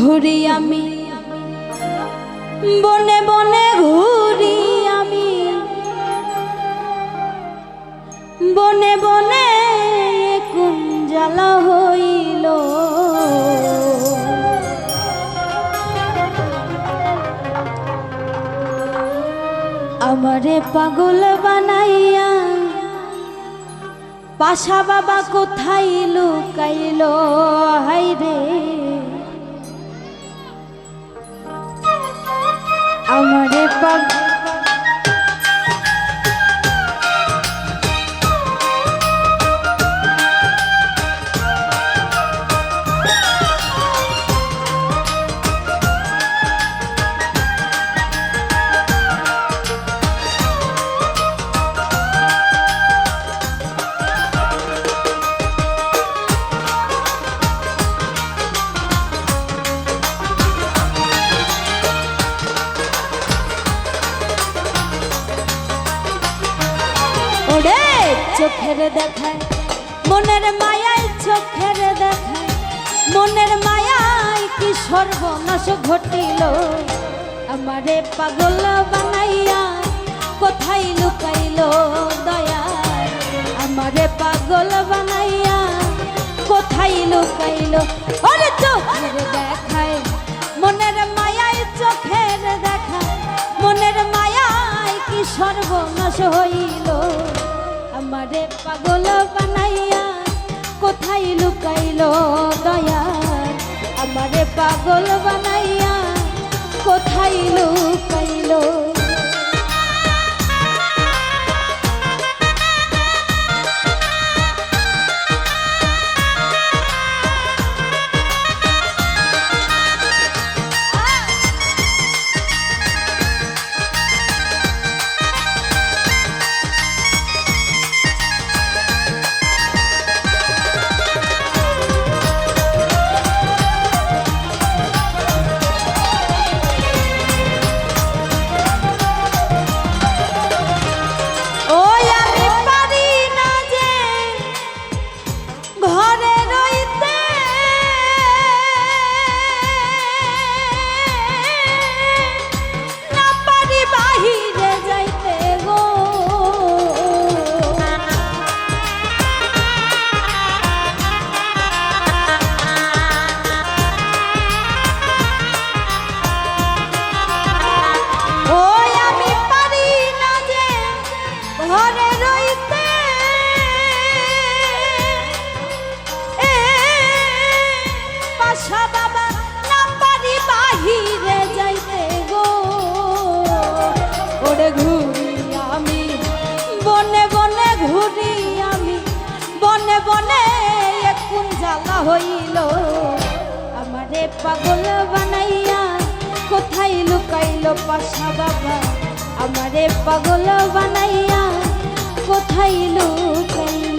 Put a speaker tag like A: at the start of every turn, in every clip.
A: ঘুরি আমি। বনে বনে ঘুরি আমি। বনে বনে কোন জ্বালা হইল। আমারে পাগল বানাইয়া, পাশা বাবা কোথায় লুকাইল ওরে চোখের দেখায়, মনের মায়ায় চোখের দেখায়। মনের মায়ায় কি সর্বনাশ ঘটিল? আমারে পাগল বানাইয়া কোথায় লুকাইল দয়া আমারে পাগল বানাইয়া কোথায় লুকাইল? ওরে চোখের দেখায়, মনের মায়ায় চোখের দেখায়। মনের মায়ায় কি সর্বনাশ হইল? আমারে পাগল বানাইয়া কোথায় লুকাইল দয়া আমারে পাগল বানাইয়া কোথায় লুকাইল হইল। আমারে পাগল বানাইয়া কোথায় লুকাইল পাশা বাবা? আমারে পাগল বানাইয়া কোথায় লুকাইল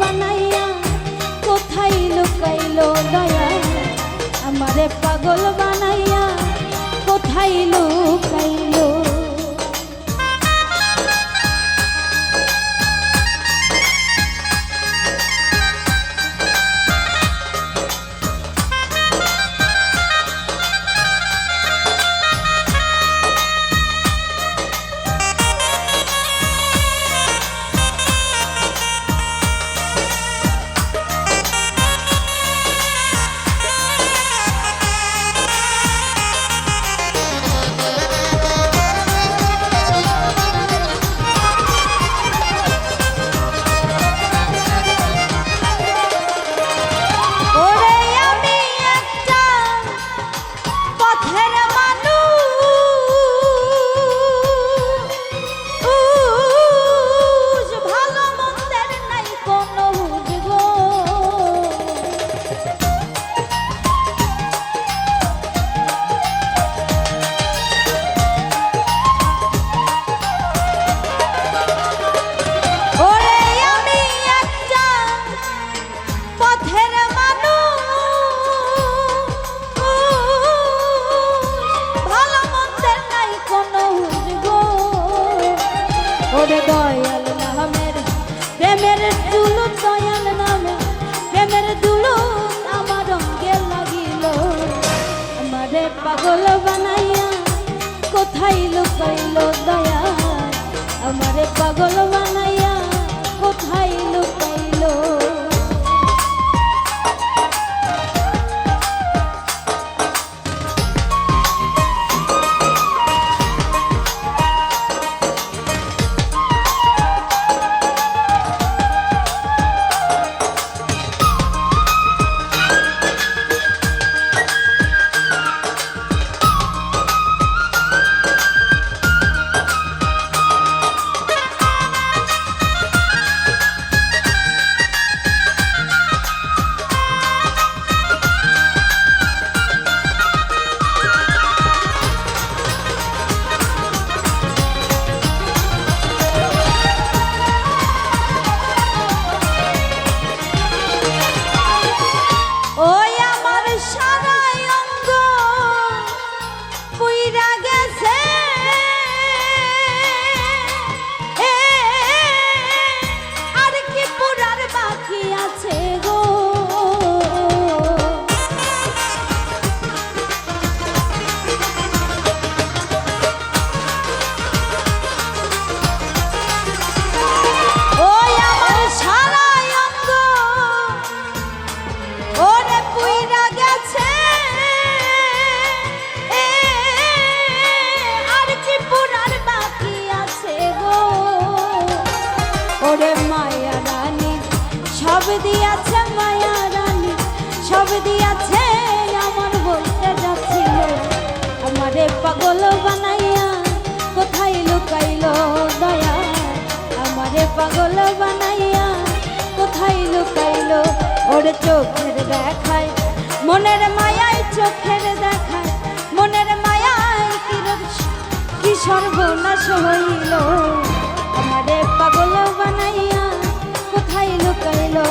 A: বানাইয়া কোথায় লুকাইল দয়া? আমারে পাগল বানাইয়া কোথায় লুকাইলো? ওরে দয়াল নামের, প্রেমের দুলু দয়াল নামে, প্রেমের দুলু আমার রঙে লাগিল। আমারে পাগল বানাইয়া কোথায় লুকাইল দয়া? আমারে পাগল বানাইয়া বানাইয়া, কোথায় লুকাইলো? ওর চোখের দেখায়, মনের মায়ায় চোখের দেখায়, মনের মায়ায় কি সর্বনাশ হইল? আমারে পাগল বানাইয়া কোথায় লুকাইলো?